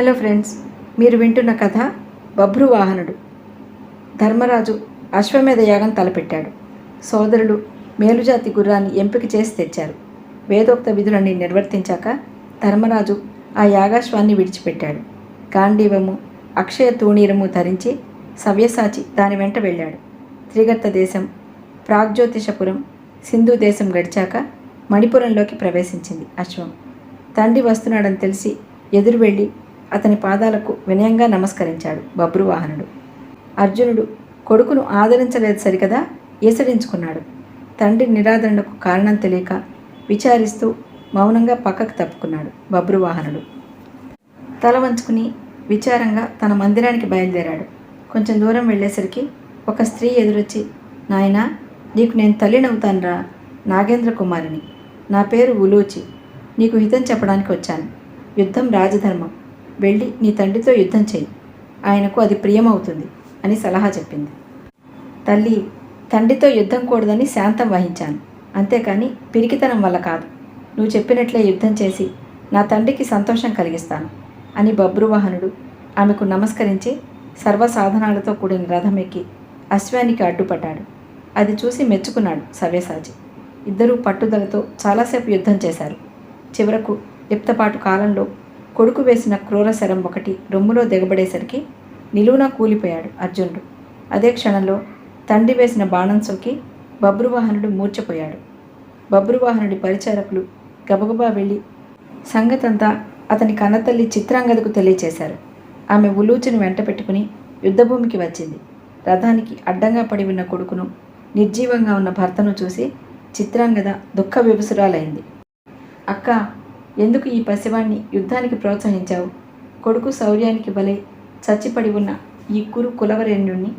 Hello friends మీరు వింటున్న కథ బభ్రువాహనుడు ధర్మరాజు అశ్వమేధ యాగం తలపెట్టాడు. సోదరులు మేలుజాతి గుర్రాన్ని ఎంపిక చేసి తెచ్చారు. వేదోక్త విధులన్నీ నిర్వర్తించాక ధర్మరాజు ఆ యాగాశ్వాన్ని విడిచిపెట్టాడు. గాంధీవము అక్షయ తూణీరము ధరించి సవ్యసాచి దాని వెంట వెళ్ళాడు. త్రిగర్త దేశం ప్రాగ్జ్యోతిషపురం సింధు దేశం గడిచాక మణిపురంలోకి ప్రవేశించింది అశ్వం. తండ్రి వస్తున్నాడని తెలిసి ఎదురు వెళ్ళి అతని పాదాలకు వినయంగా నమస్కరించాడు బబ్రువాహనుడు అర్జునుడు కొడుకును ఆదరించలేదు సరికదా? ఏసడించుకున్నాడు. తండ్రి నిరాదరణకు కారణం తెలియక విచారిస్తూ మౌనంగా పక్కకు తప్పుకున్నాడు బబ్రువాహనుడు తల వంచుకుని విచారంగా తన మందిరానికి బయలుదేరాడు. కొంచెం దూరం వెళ్ళేసరికి ఒక స్త్రీ ఎదురొచ్చి నాయనా నీకు నేను తల్లినవుతానురా నాగేంద్ర కుమారిని. నా పేరు ఉలూచి. నీకు హితం చెప్పడానికి వచ్చాను. యుద్ధం రాజధర్మం. వెళ్ళి నీ తండ్రితో యుద్ధం చేయి. ఆయనకు అది ప్రియమవుతుంది అని సలహా చెప్పింది. తల్లి తండ్రితో యుద్ధం కూడదని శాంతం వహించాను. అంతేకాని పిరికితనం వల్ల కాదు. నువ్వు చెప్పినట్లే యుద్ధం చేసి నా తండ్రికి సంతోషం కలిగిస్తాను అని బబ్రువాహనుడు ఆమెకు నమస్కరించి సర్వసాధనాలతో కూడిన రథమెక్కి అశ్వానికి అడ్డుపడ్డాడు. అది చూసి మెచ్చుకున్నాడు సవ్యసాచి. ఇద్దరూ పట్టుదలతో చాలాసేపు యుద్ధం చేశారు. చివరకు లిప్తపాటు కాలంలో కొడుకు వేసిన క్రూర శరం ఒకటి రొమ్ములో దిగబడేసరికి నిలువున కూలిపోయాడు అర్జునుడు. అదే క్షణంలో తండ్రి వేసిన బాణం సోకి బబ్రువాహనుడు మూర్చపోయాడు. బబ్రువాహనుడి పరిచారకులు గబగబా వెళ్ళి సంగతంతా అతని కన్నతల్లి చిత్రాంగదకు తెలియచేశారు. ఆమె ఉలూచును వెంట పెట్టుకుని యుద్ధభూమికి వచ్చింది. రథానికి అడ్డంగా పడి ఉన్న కొడుకును నిర్జీవంగా ఉన్న భర్తను చూసి చిత్రాంగద దుఃఖ విభసురాలైంది. అక్క ఎందుకు ఈ పసివాణ్ణి యుద్ధానికి ప్రోత్సహించావు? కొడుకు శౌర్యానికి బలై చచ్చిపడి ఉన్న ఈ కురు కులవరేణ్యుణ్ణి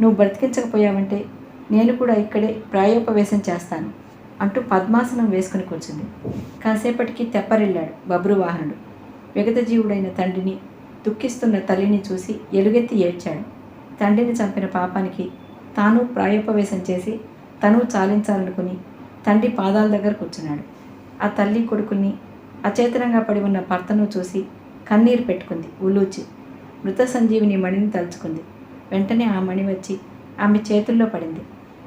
నువ్వు బ్రతికించకపోయావంటే నేను కూడా ఇక్కడే ప్రాయోపవేశం చేస్తాను అంటూ పద్మాసనం వేసుకుని కూర్చుంది. కాసేపటికి తెప్పరిల్లాడు బబ్రువాహనుడు. విగతజీవుడైన తండ్రిని దుఃఖిస్తున్న తల్లిని చూసి ఎలుగెత్తి ఏడ్చాడు. తండ్రిని చంపిన పాపానికి తాను ప్రాయోపవేశం చేసి తను చాలించాలనుకుని తండ్రి పాదాల దగ్గర కూర్చున్నాడు. ఆ తల్లి కొడుకుని అచేతనంగా పడి ఉన్న భర్తను చూసి కన్నీరు పెట్టుకుంది. ఉలూచి మృత సంజీవిని మణిని తలుచుకుంది. వెంటనే ఆ మణి వచ్చి ఆమె చేతుల్లో పడింది.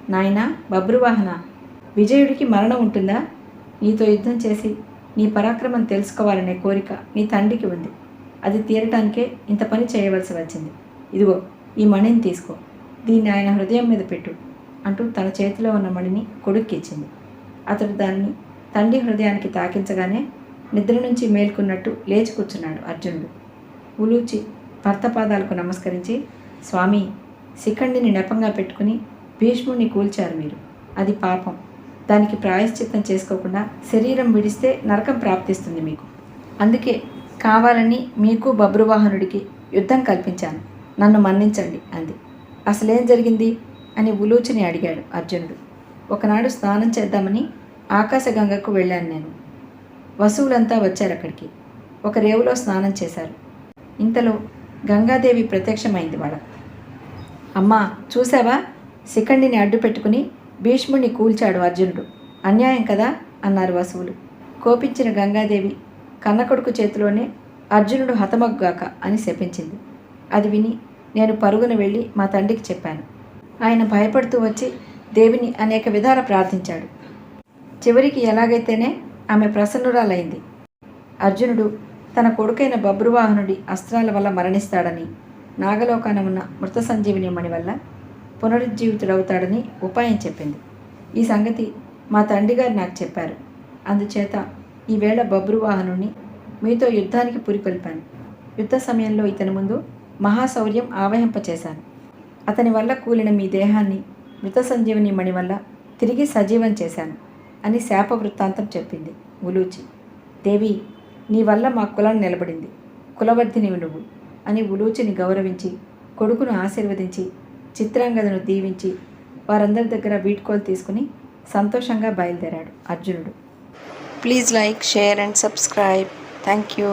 నాయనా బబ్రువాహన విజయుడికి మరణం ఉంటుందా? నీతో యుద్ధం చేసి నీ పరాక్రమం తెలుసుకోవాలనే కోరిక నీ తండ్రికి ఉంది. అది తీరటానికే ఇంత పని చేయవలసి వచ్చింది. ఇదిగో ఈ మణిని తీసుకో. దీన్ని ఆయన హృదయం మీద పెట్టు అంటూ తన చేతిలో ఉన్న మణిని కొడుక్కిచ్చింది. అతడు దాన్ని తండ్రి హృదయానికి తాకించగానే నిద్ర నుంచి మేల్కొన్నట్టు లేచి కూర్చున్నాడు అర్జునుడు. ఉలూచి భర్త పాదాలకు నమస్కరించి స్వామి శిఖండిని నెపంగా పెట్టుకుని భీష్ముడిని కూల్చారు మీరు. అది పాపం. దానికి ప్రాయశ్చిత్తం చేసుకోకుండా శరీరం విడిస్తే నరకం ప్రాప్తిస్తుంది మీకు. అందుకే కావాలని మీకు బబ్రువాహనుడికి యుద్ధం కల్పించాను. నన్ను మన్నించండి అంది. అసలేం జరిగింది? అని ఉలూచిని అడిగాడు అర్జునుడు. ఒకనాడు స్నానం చేద్దామని ఆకాశగంగకు వెళ్ళాను నేను. వసువులంతా వచ్చారు అక్కడికి. ఒక రేవులో స్నానం చేశారు. ఇంతలో గంగాదేవి ప్రత్యక్షమైంది వాళ్ళ. అమ్మా చూసావా శిఖండిని అడ్డు పెట్టుకుని భీష్ముడిని కూల్చాడు అర్జునుడు. అన్యాయం కదా? అన్నారు వసువులు. కోపించిన గంగాదేవి కన్నకొడుకు చేతిలోనే అర్జునుడు హతమగ్గాక అని శపించింది. అది విని నేను పరుగున వెళ్ళి మా తండ్రికి చెప్పాను. ఆయన భయపడుతూ వచ్చి దేవిని అనేక విధాల ప్రార్థించాడు. చివరికి ఎలాగైతేనే ఆమె ప్రసన్నురాలైంది. అర్జునుడు తన కొడుకైన బబ్రువాహనుడి అస్త్రాల వల్ల మరణిస్తాడని నాగలోకాన ఉన్న మృత సంజీవిని మణి వల్ల పునరుజ్జీవితుడవుతాడని ఉపాయం చెప్పింది. ఈ సంగతి మా తండ్రి గారు నాకు చెప్పారు. అందుచేత ఈవేళ బబ్రువాహనుని మీతో యుద్ధానికి పురికొల్పాను. యుద్ధ సమయంలో ఇతని ముందు మహాశౌర్యం ఆవహింపచేశాను. అతని వల్ల కూలిన మీ దేహాన్ని మృత సంజీవిని మణి వల్ల తిరిగి సజీవం చేశాను. అని శాప వృత్తాంతం చెప్పింది ఉలూచి దేవి నీ వల్ల మా కులం నిలబడింది. కులవర్ధినివి నువ్వు అని ఉలూచిని గౌరవించి కొడుకును ఆశీర్వదించి చిత్రాంగదను దీవించి వారందరి దగ్గర వీడ్కోలు తీసుకుని సంతోషంగా బయలుదేరాడు అర్జునుడు. Please like share and subscribe. Thank you.